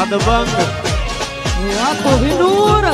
વાદબંગ આ કોહિનૂર